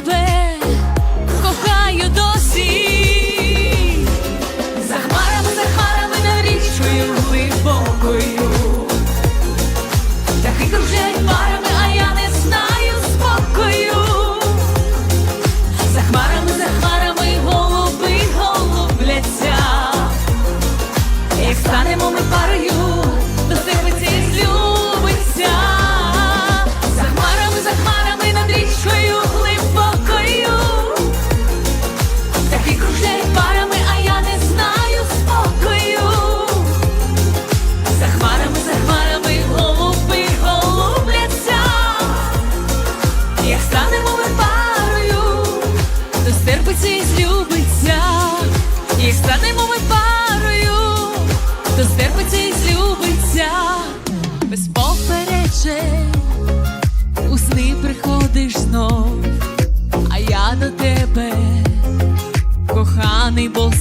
тебе кохаю досі, за хмарами, за хмарами на річкою глибокою, Дахи кружлять парами, а я не знаю спокою, за хмарами, за хмарами голуби голубляться, як станемо ми парою. хто стерпиться і злюбиться без попереджень, у сни приходиш знов, а я до тебе, коханий бо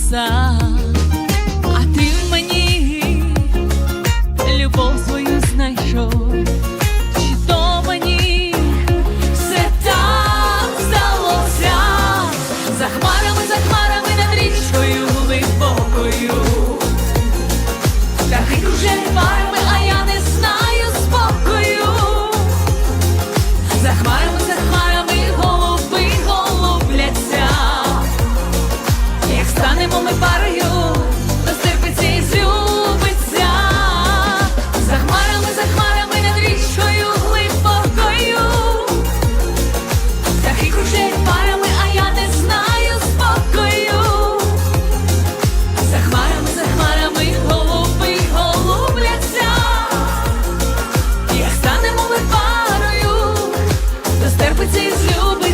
хлопець із люби.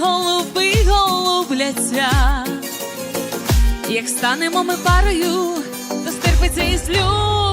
голуби голубляться, як станемо ми парою, то стерпиться і слю.